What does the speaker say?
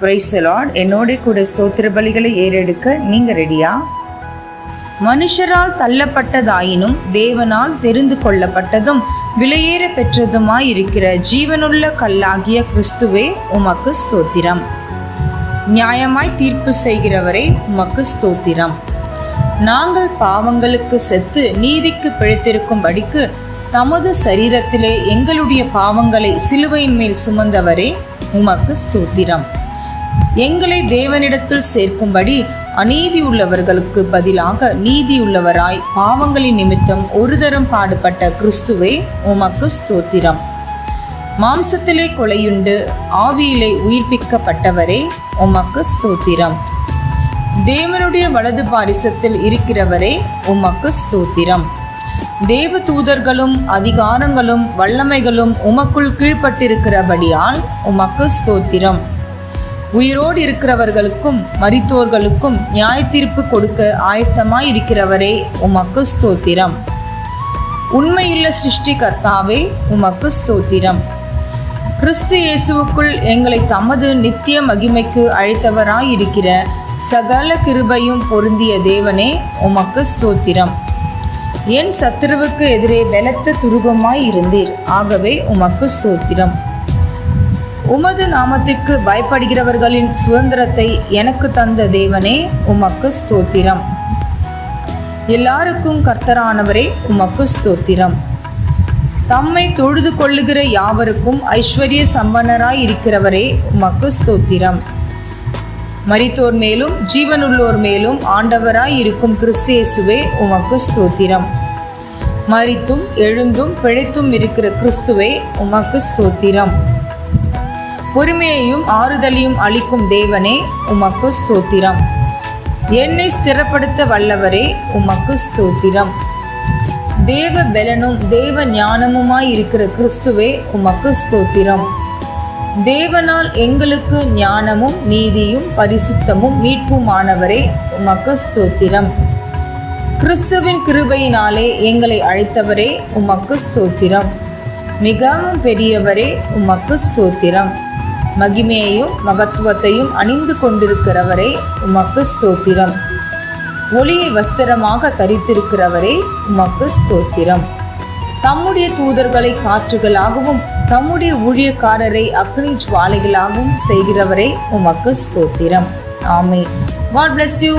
பிரைசலாட் என்னோட கூட ஸ்தோத்திர பலிகளை ஏறெடுக்க நீங்க ரெடியா? மனுஷரால் தள்ளப்பட்டதாயினும் தேவனால் தெரிந்து கொள்ளப்பட்டதும் விலையேற பெற்றதுமாயிருக்கிற ஜீவனுள்ள கல்லாகிய கிறிஸ்துவே உமக்கு ஸ்தோத்திரம். நியாயமாய் தீர்ப்பு செய்கிறவரே உமக்கு ஸ்தோத்திரம். நாங்கள் பாவங்களுக்கு செத்து நீதிக்கு பிழைத்திருக்கும்படிக்கு தமது சரீரத்திலே எங்களுடைய பாவங்களை சிலுவையின் மேல் சுமந்தவரே உமக்கு ஸ்தோத்திரம். எங்களை தேவனிடத்தில் சேர்க்கும்படி அநீதி உள்ளவர்களுக்கு பதிலாக நீதியுள்ளவராய் பாவங்களின் நிமித்தம் ஒரு தரம் பாடுபட்ட கிறிஸ்துவே உமக்கு ஸ்தோத்திரம். மாம்சத்திலே கொலையுண்டு ஆவியிலே உயிர்ப்பிக்கப்பட்டவரே உமக்கு ஸ்தோத்திரம். தேவனுடைய வலது பாரிசத்தில் இருக்கிறவரே உமக்கு ஸ்தோத்திரம். தேவ தூதர்களும் அதிகாரங்களும் வல்லமைகளும் உமக்குள் கீழ்ப்பட்டிருக்கிறபடியால் உமக்கு ஸ்தோத்திரம். உயிரோடு இருக்கிறவர்களுக்கும் மரித்தோர்களுக்கும் நியாய தீர்ப்பு கொடுக்க ஆயத்தமாய் இருக்கிறவரே உமக்கு ஸ்தோத்திரம். உண்மையுள்ள சிருஷ்டிகர்த்தாவே உமக்கு ஸ்தோத்திரம். கிறிஸ்து இயேசுவுக்குள் எங்களை தமது நித்திய மகிமைக்கு அழைத்தவராய் இருக்கிற சகல கிருபையும் பொருந்திய தேவனே உமக்கு ஸ்தோத்திரம். என் சத்துருவுக்கு எதிரே பலத்த துருகமாய் இருந்தீர் ஆகவே உமக்கு ஸ்தோத்திரம். உமது நாமத்திற்கு பயப்படுகிறவர்களின் சுதந்திரத்தை எனக்கு தந்த தேவனே உமக்கு ஸ்தோத்திரம். எல்லாருக்கும் கர்த்தரானவரே உமக்கு ஸ்தோத்திரம். தம்மை தொழுது கொள்ளுகிற யாவருக்கும் ஐஸ்வர்ய சம்பனராய் இருக்கிறவரே உமக்கு ஸ்தோத்திரம். மரித்தோர் மேலும் ஜீவனுள்ளோர் மேலும் ஆண்டவராய் இருக்கும் கிறிஸ்தேசுவே உமக்கு ஸ்தோத்திரம். மரித்தும் எழுந்தும் பிழைத்தும் இருக்கிற கிறிஸ்துவே உமக்கு ஸ்தோத்திரம். பொறுமையையும் ஆறுதலையும் அளிக்கும் தேவனே உமக்கு ஸ்தோத்திரம். என்னை ஸ்திரப்படுத்த வல்லவரே உமக்கு ஸ்தோத்திரம். தேவ பலனும் தேவ ஞானமுமாய் இருக்கிற கிறிஸ்துவே உமக்கு ஸ்தோத்திரம். தேவனால் எங்களுக்கு ஞானமும் நீதியும் பரிசுத்தமும் மீட்புமானவரே உமக்கு ஸ்தோத்திரம். கிறிஸ்துவின் கிருபையினாலே எங்களை அழைத்தவரே உமக்கு ஸ்தோத்திரம். மிகவும் பெரியவரே உமக்கு ஸ்தோத்திரம். மகிமையையும் மகத்துவத்தையும் அணிந்து கொண்டிருக்கிறவரே உமக்கு ஸ்தோத்திரம். ஒளியை வஸ்திரமாக தரித்திருக்கிறவரே உமக்கு ஸ்தோத்திரம். தம்முடைய தூதர்களை காற்றுகளாகவும் தம்முடைய ஊழியக்காரரை அக்னி ஜுவாலைகளாகவும் செய்கிறவரே உமக்கு ஸ்தோத்திரம். ஆமே காட் பிளஸ் யூ